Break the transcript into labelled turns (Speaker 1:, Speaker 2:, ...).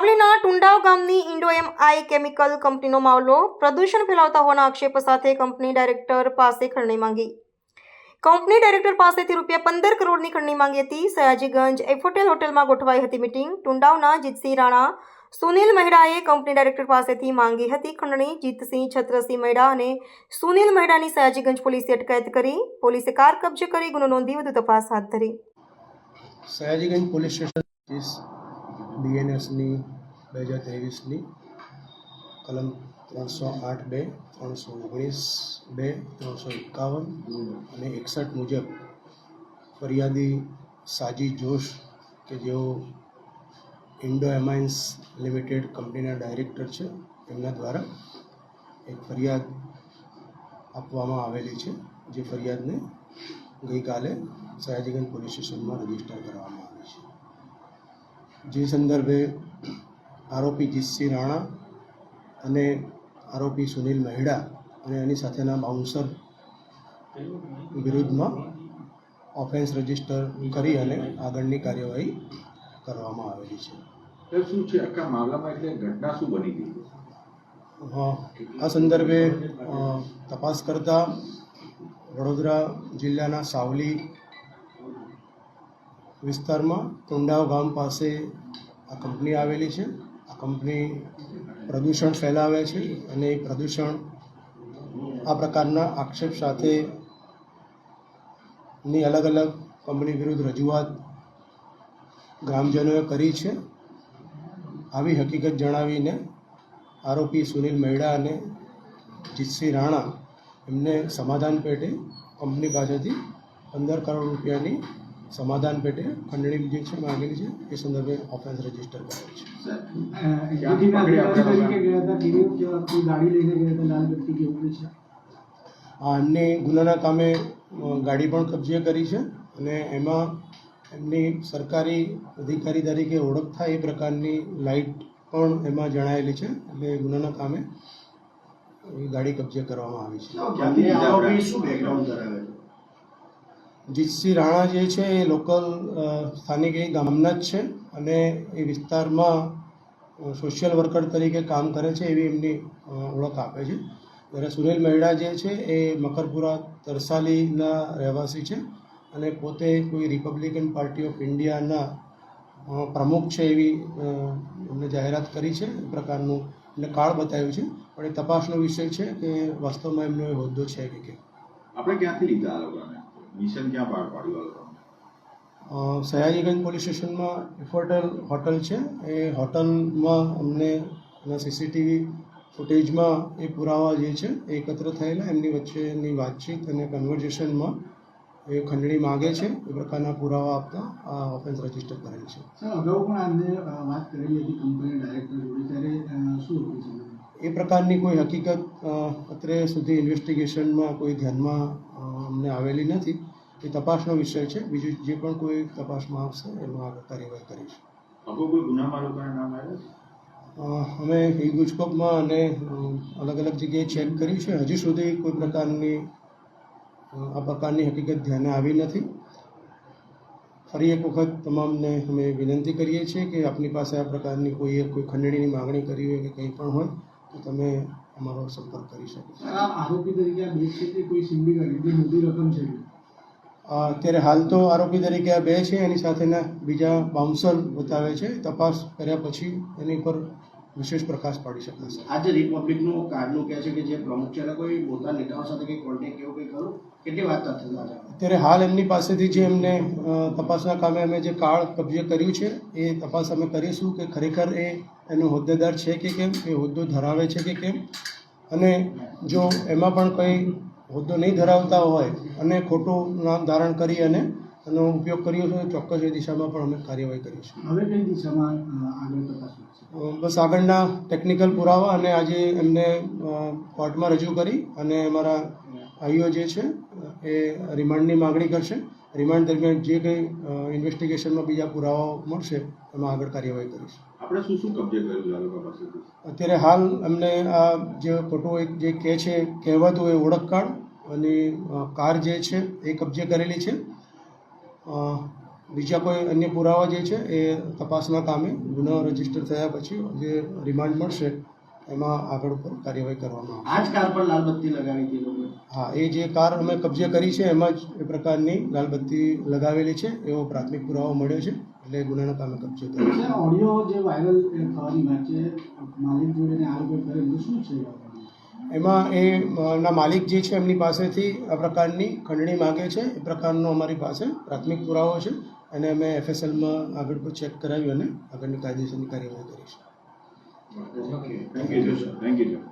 Speaker 1: સાવલીના ટુંડાવ ગામની ઇન્ડોએમ આઈ કેમિકલ કંપનીનો મામલો પ્રદૂષણ ફેલાવતા હોવાના આક્ષેપ સાથે કંપની ડાયરેક્ટર પાસે ખંડણી માંગી. કંપની ડાયરેક્ટર પાસેથી રૂપિયા પંદર કરોડની ખંડણી માંગી હતી. સયાજીગંજ એફોટેલ હોટેલમાં ગોઠવાઈ હતી મીટિંગ. ટુંડાવના જીતસિંહ રાણા, સુનિલ મહેડાએ કંપની ડાયરેક્ટર પાસેથી માંગી હતી ખંડણી. જીતસિંહ છત્રસિંહ મહેડા અને સુનિલ મહેડાની સયાજીગંજ પોલીસે અટકાયત કરી. પોલીસે કાર કબજે કરી, ગુનો નોંધી વધુ તપાસ હાથ ધરી.
Speaker 2: સયાજીગંજ પોલીસ સ્ટેશન ત્રીસ બીએનએસની બે હજાર ત્રેવીસની કલમ ત્રણસો આઠ બે, ત્રણસો ઓગણીસ બે, ત્રણસો એકાવન અને એકસઠ મુજબ ફરિયાદી સાજી જોશ કે જેઓ ઇન્ડો એમાઇન્સ લિમિટેડ કંપનીના ડાયરેક્ટર છે, એમના દ્વારા એક ફરિયાદ આપવામાં આવેલી છે, જે ફરિયાદને ગઈકાલે સયાજીગંજ પોલીસ સ્ટેશનમાં રજિસ્ટર કરવામાં આવી છે. જે સંદર્ભે આરોપી જીતસિંહ રાણા અને આરોપી સુનિલ મહેડા અને એની સાથેના બાઉન્સર વિરુદ્ધમાં ઓફેન્સ રજિસ્ટર કરી અને આગળની કાર્યવાહી કરવામાં આવેલી છે.
Speaker 3: શું છે? આખા મામલામાં એટલે ઘટના શું બની ગઈ?
Speaker 2: હા, આ સંદર્ભે તપાસ કરતા વડોદરા જિલ્લાના સાવલી વિસ્તારમાં ટુંડાવ ગામ પાસે આ કંપની આવેલી છે. આ કંપની પ્રદૂષણ ફેલાવે છે અને પ્રદૂષણ આ પ્રકારના આક્ષેપ સાથે ની અલગ અલગ કંપની વિરુદ્ધ રજૂઆત ગ્રામજનોએ કરી છે. આવી હકીકત જણાવીને આરોપી સુનિલ મહેડા અને જીતસિંહ રાણા એમને સમાધાન પેટે કંપની પાસેથી પંદર કરોડ રૂપિયાની સમાધાન પેટે ખંડણી જે છે માંગેલી છે એ સંદર્ભે ઓફેન્સ રજિસ્ટર કરેલ છે. એમની ગુનાના કામે ગાડી પણ કબજે કરી છે અને એમાં એમની સરકારી અધિકારી તરીકે ઓળખ થાય એ પ્રકારની લાઇટ પણ એમાં જણાયેલી છે એટલે ગુનાના કામે એ ગાડી કબજે કરવામાં આવી છે
Speaker 3: ક્યાંથી લીધા
Speaker 4: આરોપી
Speaker 3: આપણે?
Speaker 4: શું બેકગ્રાઉન્ડ ધરાવે છે
Speaker 2: જીતસિંહ રાણા જે છે એ લોકલ સ્થાનિક એ ગામના જ છે અને એ વિસ્તારમાં સોશિયલ વર્કર તરીકે કામ કરે છે એવી એમની ઓળખ આપે છે. જ્યારે સુનિલ મહેડા જે છે એ મકરપુરા તરસાલીના રહેવાસી છે અને પોતે કોઈ રિપબ્લિકન પાર્ટી ઓફ ઇન્ડિયાના પ્રમુખ છે એવી એમને જાહેરાત કરી છે એ પ્રકારનું, એમને કાળ બતાવ્યું છે. પણ એ તપાસનો વિષય છે કે વાસ્તવમાં એમનો એ હોદ્દો છે કે કેમ.
Speaker 3: આપણે ક્યાંથી લીધા લોકોને? મિશન ક્યાં બહાર પાડ્યું આ
Speaker 2: સયાજીગંજ પોલીસ સ્ટેશનમાં ઇફોર્ટલ હોટલ છે. એ હોટલમાં અમને એના સીસીટીવી ફૂટેજમાં એ પુરાવા જે છે એ એકત્ર થયેલા. એમની વચ્ચેની વાતચીત અને કન્વર્ઝેશનમાં એ ખંડણી માગે છે. એ પ્રકારના પુરાવા આપતા આ ઓફેન્સ રજિસ્ટર કરેલ છે.
Speaker 4: અગાઉ પણ આમને વાત કરેલી હતી કંપની ડાયરેક્ટર જોડે. ત્યારે શું હતું
Speaker 2: એ પ્રકારની કોઈ હકીકત અત્રે સુધી ઇન્વેસ્ટિગેશનમાં કોઈ ધ્યાનમાં અમને આવેલી નથી. એ તપાસનો વિષય છે. બીજું જે પણ કોઈ તપાસમાં આવશે એમાં આગળ કાર્યવાહી કરીશું. અમે ગુજકોપમાં અને અલગ અલગ જગ્યાએ ચેક કર્યું છે. હજી સુધી કોઈ પ્રકારની આ પ્રકારની હકીકત ધ્યાને આવી નથી. ફરી એક વખત તમામને અમે વિનંતી કરીએ છીએ કે આપની પાસે આ પ્રકારની કોઈ કોઈ ખંડણીની માગણી કરી હોય કે કંઈ પણ હોય તો તમે અમારો સંપર્ક કરી શકે
Speaker 4: આ આરોપી તરીકે આ બે છે તે કોઈ સિન્ડિકેટ એટલે મોટી રકમ છે?
Speaker 2: અત્યારે હાલ તો આરોપી તરીકે આ બે છે એની સાથેના બીજા બાઉન્સર બતાવે છે. તપાસ કર્યા પછી એની પર વિશેષ પ્રકાશ પાડી શકાશે
Speaker 5: આજે રિપબ્લિકનું કાર્ડનું કહે છે કે જે પ્રમુખ છે કોઈ મોટા નેતાઓ સાથે કંઈ કોન્ટેક્ટ એવું કંઈ ખરું? કેટલી વાત થતી
Speaker 2: અત્યારે હાલ એમની પાસેથી જે એમને તપાસના કામે અમે જે કાર્ડ કબજે કર્યું છે એ તપાસ અમે કરીશું કે ખરેખર એ એનો હોદ્દેદાર છે કે કેમ એ હોદ્દો ધરાવે છે કે કેમ? અને જો એમાં પણ કંઈ હોદ્દો નહીં ધરાવતા હોય અને ખોટું નામ ધારણ કરી અને એનો ઉપયોગ કર્યો છે ચોક્કસ એ દિશામાં પણ અમે કાર્યવાહી કરીશું
Speaker 4: હવે કઈ દિશામાં આગળ તપાસ
Speaker 2: બસ આગળના ટેકનિકલ પુરાવા અને આજે એમને કોર્ટમાં રજૂ કરી અને અમારા આઈઓ જે છે એ રિમાન્ડની માગણી કરશે. રિમાન્ડ દરમિયાન જે કંઈ ઇન્વેસ્ટિગેશનમાં બીજા પુરાવાઓ મળશે એમાં આગળ કાર્યવાહી કરીશું.
Speaker 3: આપણે શું શું કબજે કર્યું પાસેથી
Speaker 2: અત્યારે હાલ અમને આ જે ખોટું એક જે કહે છે કહેવાતું એ ઓળખ કાર્ડ અને કાર જે છે એ કબજે કરેલી છે. બીજા કોઈ અન્ય પુરાવા જે છે એ તપાસના કામે ગુનો રજિસ્ટર થયા પછી જે રિમાન્ડ મળશે એમાં આગળ પર કાર્યવાહી કરવામાં
Speaker 5: આ જ કાર પર લાલબત્તી લગાવી હતી
Speaker 2: હા એ જે કાર અમે કબજે કરી છે એમાં જ એ પ્રકારની લાલબત્તી લગાવેલી છે એવો પ્રાથમિક પુરાવો મળ્યો છે એટલે ગુનાના કામે કબજે કર્યો
Speaker 4: ઓડિયો જે વાયરલ થવાની વાત છે માલિક જોડે આરોપી કરેલું શું છે?
Speaker 2: એમાં એ ના માલિક જે છે એમની પાસેથી આ પ્રકારની ખંડણી માગે છે. એ પ્રકારનો અમારી પાસે પ્રાથમિક પુરાવો છે અને અમે એફએસએલમાં આગળ પર ચેક કરાવી અને આગળની કાયદેસરની કાર્યવાહી કરીશું.
Speaker 3: Thank you thank you